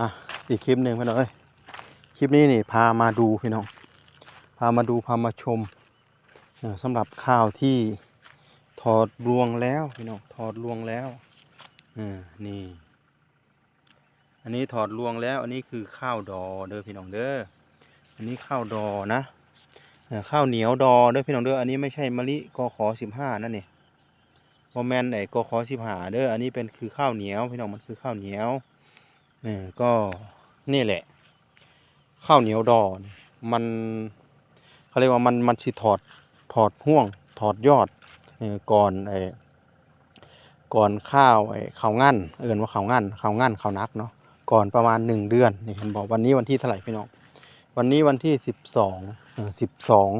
อะอีกคลิปหนึ่งพี่น้องเอ้ยคลิปนี้นี่พามาดูพี่น้อง พามาดูพามาชมสำหรับข้าวที่ถอดรวงแล้วพี่น้องถอดรวงแล้วอ่านี่ อันนี้ถอดรวงแล้ว อันนี้คือข้าวดอเด้อพี่น้องเด้ออันนี้ข้าวดอนะข้าวเหนียวดอเด้อพี่น้องเด้ออันนี้ไม่ใช่มะลิกขอสิบห้านั่นนี่โมแมนไหนกขอสิบห้าเด้ออันนี้เป็นคือข้าวเหนียวพี่น้องมันคือข้าวเหนียว เออก็นี่แหละ ข้าวเหนียวดอมันเขาเรียกว่ามันมันสิถอดถอดห่วง ถอดยอดอก่อนไอ้ก่อนข้าวไอ้ข้าวงั้นเอื่นว่าข้าวงั้นข้าวงั้นข้าวนักเนาะก่อนประมาณหนึ่งเดือนนี่เห็นบอกวันนี้วันที่เท่าไหร่พี่น้องวันนี้วันที่สิบสองสิบสอง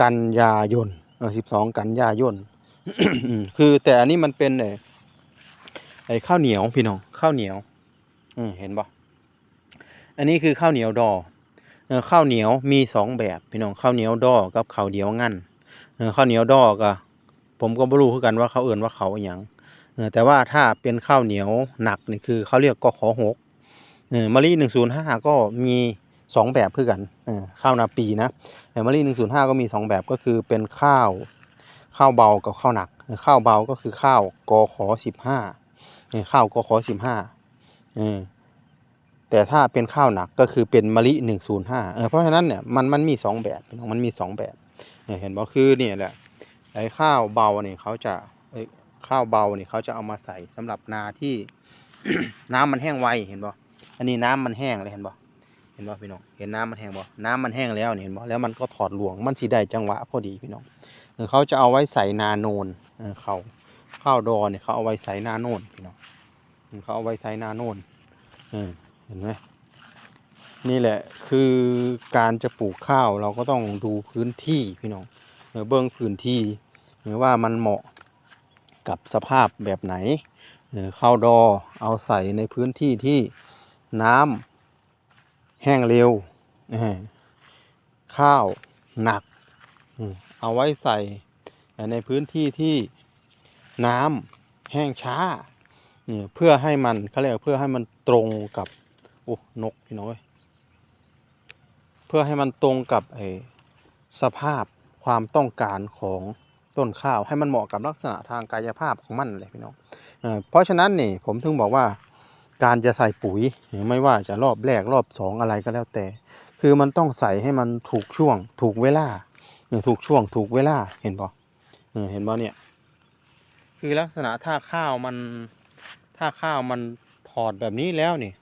กันยายนสิบสองกันยายนคือแต่อันนี้มันเป็นไอ้ไอ้ข้าวเหนียวพี่น้องข้าวเหนียว อืมเห็นปะอันนี้คือข้าวเหนียวดอข้าวเหนียวมีสองแบบพี่น้องข้าวเหนียวดอกับข้าวเหนียวงั้นข้าวเหนียวดอก็ผมก็ไม่รู้คือกันว่าเขาเอื่นว่าเขาอย่างแต่ว่าถ้าเป็นข้าวเหนียวหนักนี่คือเขาเรียกก็ขอหกมะลิหนึ่งศูนย์ห้าก็มีสองแบบคือกันข้าวนาปีนะแต่มะลิหนึ่งศูนย์ห้าก็มีสองแบบก็คือเป็นข้าวข้าวเบากับข้าวหนัก ข้าวเบาก็คือข้าวกขอสิบห้าข้าวกขอสิบห้า แต่ถ้าเป็นข้าวหนักก็คือเป็นมะลิหนึ่งศูนย์ห้าเออเพราะฉะนั้นเนี่ยมันมันมีสองแบบมันมีสองแบบเนี่ยเห็นบ่คือเนี่ยแหละไอ้ข้าวเบาเนี่ยเขาจะไอ้ข้าวเบาเนี่ยเขาจะเอามาใส่สำหรับนาที่น้ำมันแห้งไวเห็นบ่อันนี้น้ำมันแห้งเลยเห็นบ่เห็นบ่พี่น้องเห็นน้ำมันแห้งบ่น้ำมันแห้งแล้วเนี่ยเห็นบ่แล้วมันก็ถอดหลวงมันสีได้จังหวะพอดีพี่น้องเออเขาจะเอาไว้ใส่นาโนนเขาข้าวดอเนี่ยเขาเอาไว้ใส่นาโนนพี่น้องเขาเอาไว้ใส่นาโนนเออ เห็นไหมนี่แหละคือการจะปลูกข้าวเราก็ต้องดูพื้นที่พี่น้องเบิ้องพื้นที่หรือว่ามันเหมาะกับสภาพแบบไหนเออข้าวดอเอาใส่ในพื้นที่ที่น้ำแห้งเร็วข้าวหนักเอาไว้ใส่ในพื้นที่ที่น้ำแห้งช้าเนี่ยเพื่อให้มันเขาเรียกเพื่อให้มันตรงกับ อ้นกพี่น้อยเพื่อให้มันตรงกับไอสภาพความต้องการของต้นข้าวให้มันเหมาะกับลักษณะทางกายภาพของมันเลยพี่น้องเเพราะฉะนั้นนี่ผมถึงบอกว่าการจะใส่ปุ๋ยไม่ว่าจะรอบแรกรอบสองอะไรก็แล้วแต่ คือมันต้องใส่ให้มันถูกช่วง ถูกเวลาถูกช่วงถูกเวลาเห็นบ่เเห็นบ่เนี่ย คือลักษณะถ้าข้าวมันถ้าข้าวมันถอดแบบนี้แล้วนี่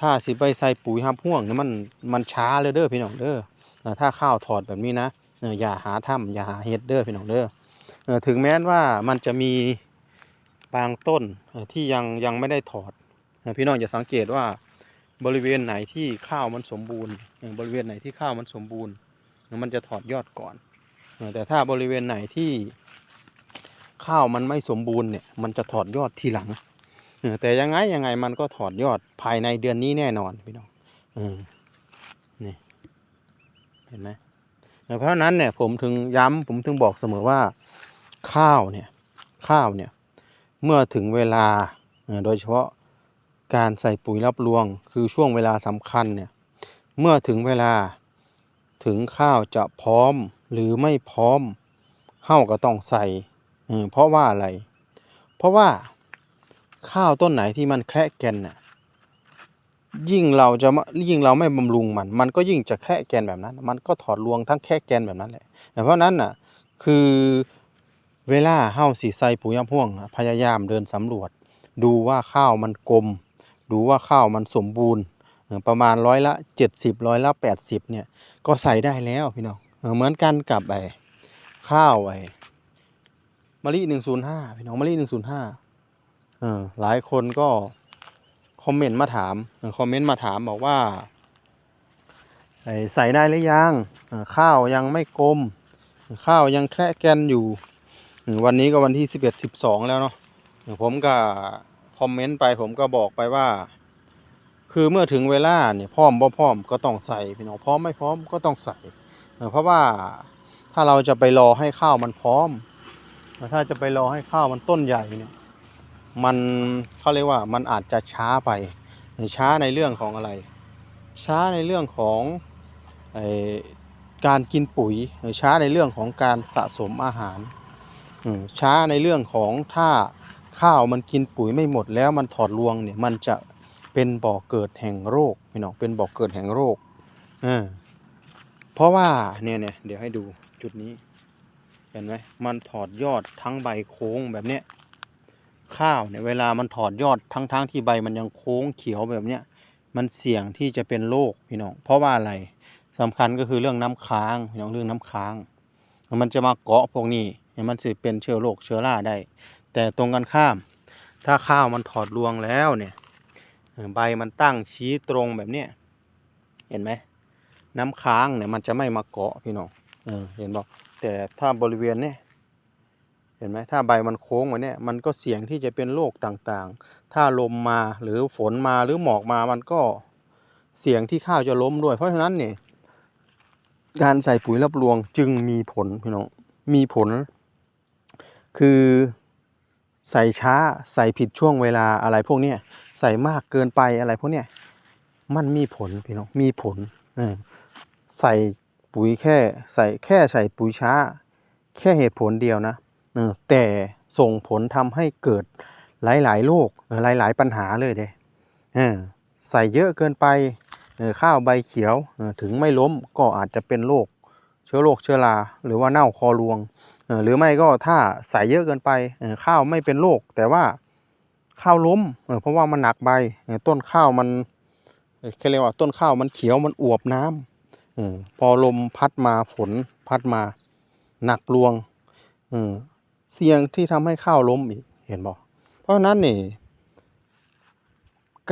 ถ้าสิไปใส่ปุ๋ยหับห่วงเนี่ยมันมันช้าเลยเด้อพี่น้องเด้อถ้าข้าวถอดแบบนี้นะอย่าหาถ้ำอย่าหาเฮ็ดเด้อพี่น้องเด้อถึงแม้ว่ามันจะมีบางต้นที่ยังยังไม่ได้ถอดพี่น้องจะสังเกตว่าบริเวณไหนที่ข้าวมันสมบูรณ์บริเวณไหนที่ข้าวมันสมบูรณ์ มันจะถอดยอดก่อนแต่ถ้าบริเวณไหนที่ข้าวมันไม่สมบูรณ์เนี่ยมันจะถอดยอดทีหลัง แต่ยังไงยังไงมันก็ถอดยอดภายในเดือนนี้แน่นอนพี่น้องเออนี่เห็นไหมเออเพราะนั้นเนี่ยผมถึงย้ำผมถึงบอกเสมอว่าข้าวเนี่ยข้าวเนี่ยเมื่อถึงเวลาโดยเฉพาะการใส่ปุ๋ยรับรวง คือช่วงเวลาสำคัญเนี่ยเมื่อถึงเวลาถึงข้าวจะพร้อมหรือไม่พร้อมเฮ้าก็ต้องใส่เพราะว่าอะไร เพราะว่า ข้าวต้นไหนที่มันแคระแกนน่ะยิ่งเราจะมายิ่งเราไม่บำรุงมัน มันก็ยิ่งจะแคระแกนแบบนั้น มันก็ถอดรวงทั้งแคระแกนแบบนั้นแหละแต่เพราะนั้นน่ะคือเวลาเฮาสีใส่ปุ๋ยยำพ่วง พยายามเดินสำรวจ ดูว่าข้าวมันกลม ดูว่าข้าวมันสมบูรณ์ประมาณร้อยละเจ็ดสิบร้อยละแปดสิบเนี่ยก็ใส่ได้แล้วพี่น้องเหมือนกันกับไอ้ข้าวไอ้มะลิหนึ่งศูนย์ห้าพี่น้องมะลิหนึ่งศูนย์ ห้าเออหลายคนก็คอมเมนต์มาถามออคอมเมนต์มาถามบอกว่าใส่ได้หรือยังออข้าวยังไม่กลม ข้าวยังแคระแกนอยู่ วันนี้ก็วันที่สิบเอ็ดสิบสองแล้วเนาะผมก็คอมเมนต์ไปผมก็บอกไปว่า คือเมื่อถึงเวลาเนี่ยพร้อมบ่พร้อมก็ต้องใส่พี่น้องพร้อมไม่พร้อมก็ต้องใส่เออเพราะว่าถ้าเราจะไปรอให้ข้าวมันพร้อม ถ้าจะไปรอให้ข้าวมันต้นใหญ่เนี่ย มันเขาเรียกว่ามันอาจจะช้าไปช้าในเรื่องของอะไร ช้าในเรื่องของอการกินปุ๋ยช้าในเรื่องของการสะสมอาหารช้าในเรื่องของถ้าข้าวมันกินปุ๋ยไม่หมดแล้วมันถอดรวงเนี่ยมันจะเป็นบ่อเกิดแห่งโรคพี่น้องเป็นบ่อเกิดแห่งโรคอ่าเพราะว่าเนี่ยเนี่ยเดี๋ยวให้ดูจุดนี้เห็นไหมมันถอดยอดทั้งใบโค้งแบบเนี้ย ข้าวเนี่ยเวลามันถอดยอดทั้งๆทที่ใบมันยังโค้งเขียวแบบเนี้ยมันเสี่ยงที่จะเป็นโรคพี่น้องเพราะว่าอะไรสำคัญก็คือเรื่องน้ำค้างพี่น้องเรื่องน้ำค้าง มันจะมาเกาะพวกนี้เนี่ยมันสิเป็นเชื้อโรคเชื้อราได้ แต่ตรงกันข้าม ถ้าข้าวมันถอดรวงแล้วเนี่ยใบมันตั้งชี้ตรงแบบเนี้ยเห็นไหมน้ำค้างเนี่ยมันจะไม่มาเกาะพี่น้องเออเห็นบอกแต่ถ้าบริเวณเนี่ย เห็นไหมถ้าใบมันโค้งไว้เนี่ยมันก็เสี่ยงที่จะเป็นโรคต่างๆ ถ้าลมมาหรือฝนมาหรือหมอกมามันก็เสี่ยงที่ข้าวจะล้มด้วย เพราะฉะนั้นเนี่ยการใส่ปุ๋ยรับรวงจึงมีผลพี่น้องมีผล คือใส่ช้าใส่ผิดช่วงเวลาอะไรพวกนี้ใส่มากเกินไปอะไรพวกนี้มันมีผลพี่น้องมีผลใส่ปุ๋ยแค่ใส่แค่ใส่ปุ๋ยช้า แค่เหตุผลเดียวนะ แต่ส่งผลทำให้เกิดหลาย ๆ โรคหลาย ๆ ปัญหาเลยเด้อใส่เยอะเกินไปข้าวใบเขียวถึงไม่ล้มก็อาจจะเป็นโรคเชื้อโรคเชื้อรา หรือว่าเน่าคอรวง หรือไม่ก็ถ้าใส่เยอะเกินไปข้าวไม่เป็นโรคแต่ว่าข้าวล้มเพราะว่ามันหนักใบต้นข้าวมันเออเรียกว่าต้นข้าวมันเขียวมันอวบน้ำเอพอลมพัดมาฝนพัดมาหนักรวงออ เสี่ยงที่ทำให้ข้าวล้มอีกเห็นบอกเพราะฉะนั้นนี่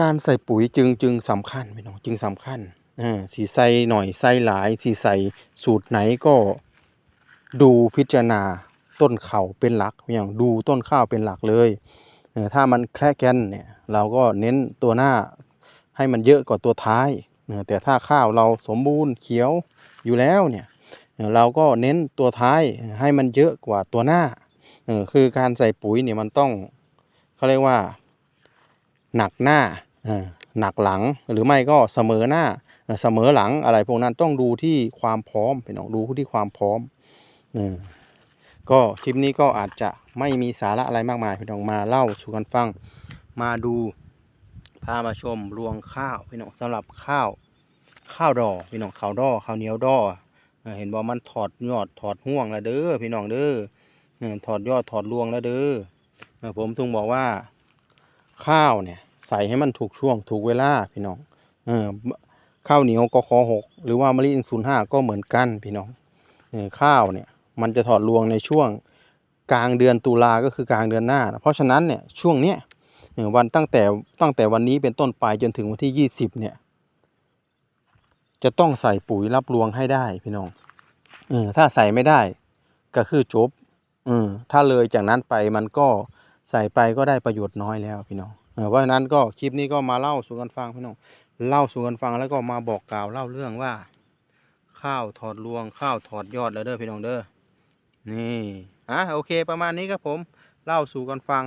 การใส่ปุ๋ยจึงจึงสำคัญพี่น้องจึงสำคัญออสีใส่หน่อยใส่หลายสีใส่สูตรไหนก็ดูพิจารณาต้นเข่าเป็นหลักอย่างดูต้นข้าวเป็นหลักเลยถ้ามันแคระแกนเนี่ยเราก็เน้นตัวหน้าให้มันเยอะกว่าตัวท้ายแต่ถ้าข้าวเราสมบูรณ์เขียวอยู่แล้วเนี่ยเราก็เน้นตัวท้ายให้มันเยอะกว่าตัวหน้า เออคือการใส่ปุ๋ยเนี่ยมันต้องเขาเรียกว่า หนักหน้าหนักหลังหรือไม่ก็เสมอหน้าเสมอหลังอะไรพวกนั้นต้องดูที่ความพร้อมพี่น้องดูที่ความพร้อมอก็คลิปนี้ก็อาจจะไม่มีสาระอะไรมากมายพี่น้องมาเล่าสู่กันฟัง มาดูพามาชมรวงข้าวพี่น้องสำหรับข้าวข้าวดอพี่น้องข้าวดอข้าวเหนียวดอเห็นบอกมันถอดยอดถอดห่วงแล้วเด้อพี่น้องเด้อ เออถอดยอดถอดรวงแล้วเด้อผมถึงบอกว่า ข้าวเนี่ย ใส่ให้มันถูกช่วงถูกเวลาพี่น้องเออข้าวเหนียวกคหกหรือว่ามะลิศูนย์ห้าก็เหมือนกันพี่น้องเออข้าวเนี่ย มันจะถอดรวงในช่วงกลางเดือนตุลาก็คือกลางเดือนหน้านะเพราะฉะนั้นเนี่ยช่วงเนี้ยวันตั้งแต่ตั้งแต่วันนี้เป็นต้นไปจนถึงวันที่ยี่สิบเนี่ย จะต้องใส่ปุ๋ยรับรวงให้ได้พี่น้องเออถ้าใส่ไม่ได้ก็คือจบ ออถ้าเลยจากนั้นไปมันก็ใส่ไปก็ได้ประโยชน์น้อยแล้วพี่น้องเออเพราะฉะนั้นก็คลิปนี้ก็มาเล่าสู่กันฟังพี่น้องเล่าสู่กันฟังแล้วก็มาบอกกล่าวเล่าเรื่องว่า ข้าวถอดรวงข้าวถอดยอดแล้วเด้อพี่น้องเด้อนี่อะโอเค ประมาณนี้ครับผม เล่าสู่กันฟัง